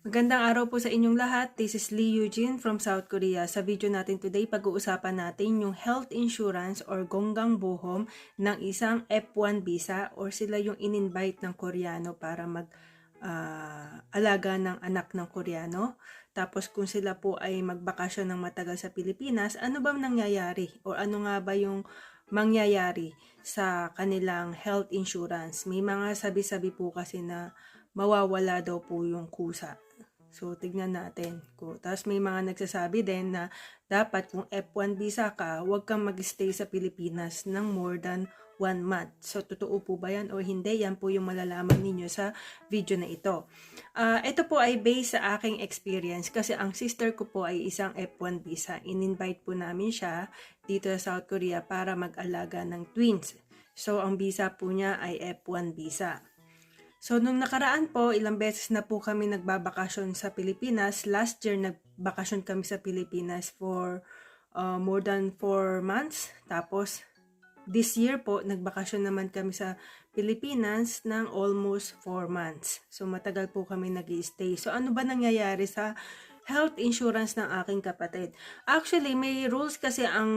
Magandang araw po sa inyong lahat. This is Lee Eugene from South Korea. Sa video natin today, pag-uusapan natin yung health insurance or gonggang bohom ng isang F1 visa or sila yung in-invite ng Koreano para mag ah, alaga ng anak ng Koreano. Tapos kung sila po ay magbakasyon ng matagal sa Pilipinas, ano ba nangyayari? O ano nga ba yung mangyayari sa kanilang health insurance? May mga sabi-sabi po kasi na mawawala daw po yung kusa. So, tignan natin. Tapos may mga nagsasabi din na dapat kung F1 visa ka, huwag kang mag-stay sa Pilipinas ng more than one month. So, totoo po ba yan o hindi? Yan po yung malalaman ninyo sa video na ito. Ah, ito po ay based sa aking experience kasi ang sister ko po ay isang F1 visa. In-invite po namin siya dito sa South Korea para mag-alaga ng twins. So, ang visa po niya ay F1 visa. So, nung nakaraan po, ilang beses na po kami nagbabakasyon sa Pilipinas. Last year, nagbakasyon kami sa Pilipinas for uh, more than 4 months. Tapos, this year po, nagbakasyon naman kami sa Pilipinas ng almost 4 months. So, matagal po kami nag stay So, ano ba nangyayari sa health insurance ng aking kapatid? Actually, may rules kasi ang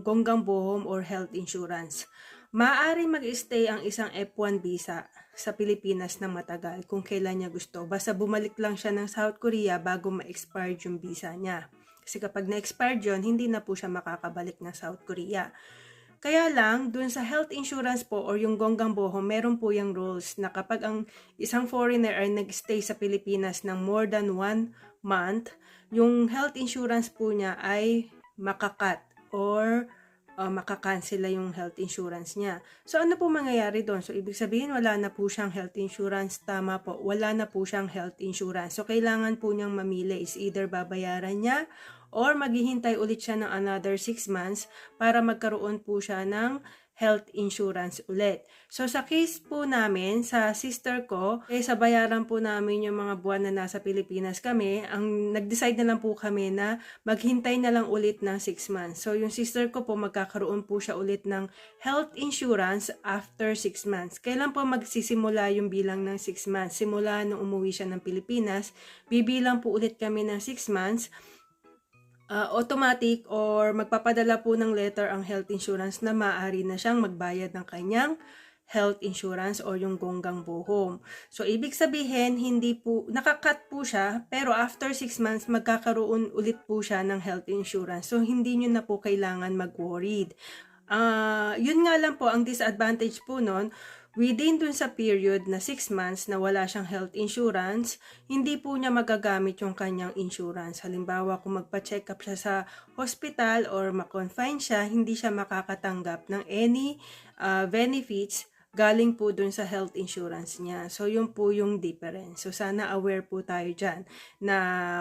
gonggang bohom or health insurance. Maaari mag-stay ang isang F1 visa sa Pilipinas ng matagal kung kailan niya gusto. Basta bumalik lang siya ng South Korea bago ma-expire yung visa niya. Kasi kapag na-expired yun, hindi na po siya makakabalik ng South Korea. Kaya lang, dun sa health insurance po or yung gonggang boho, meron po yung rules na kapag ang isang foreigner ay nag-stay sa Pilipinas ng more than one month, yung health insurance po niya ay makakat or uh, makakansela yung health insurance niya. So, ano po mangyayari doon? So, ibig sabihin, wala na po siyang health insurance. Tama po, wala na po siyang health insurance. So, kailangan po niyang mamili is either babayaran niya or maghihintay ulit siya ng another 6 months para magkaroon po siya ng health insurance ulit. So sa case po namin, sa sister ko, eh sa bayaran po namin yung mga buwan na nasa Pilipinas kami, ang nag-decide na lang po kami na maghintay na lang ulit ng 6 months. So yung sister ko po magkakaroon po siya ulit ng health insurance after 6 months. Kailan po magsisimula yung bilang ng 6 months? Simula nung umuwi siya ng Pilipinas, bibilang po ulit kami ng 6 months uh, automatic or magpapadala po ng letter ang health insurance na maaari na siyang magbayad ng kanyang health insurance or yung gonggang bohom. So, ibig sabihin, hindi po, nakakat po siya, pero after 6 months, magkakaroon ulit po siya ng health insurance. So, hindi nyo na po kailangan mag-worried. Uh, yun nga lang po, ang disadvantage po nun, within dun sa period na 6 months na wala siyang health insurance, hindi po niya magagamit yung kanyang insurance. Halimbawa, kung magpa-check up siya sa hospital or ma-confine siya, hindi siya makakatanggap ng any uh, benefits galing po dun sa health insurance niya. So, yun po yung difference. So, sana aware po tayo dyan na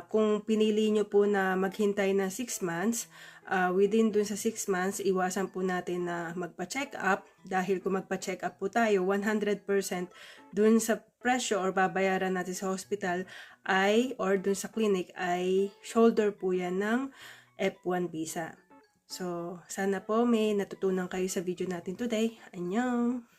kung pinili nyo po na maghintay na 6 months, uh, within dun sa 6 months, iwasan po natin na magpa-check up dahil kung magpa-check up po tayo, 100% dun sa presyo or babayaran natin sa hospital ay or dun sa clinic ay shoulder po yan ng F1 visa. So, sana po may natutunan kayo sa video natin today. Annyeong!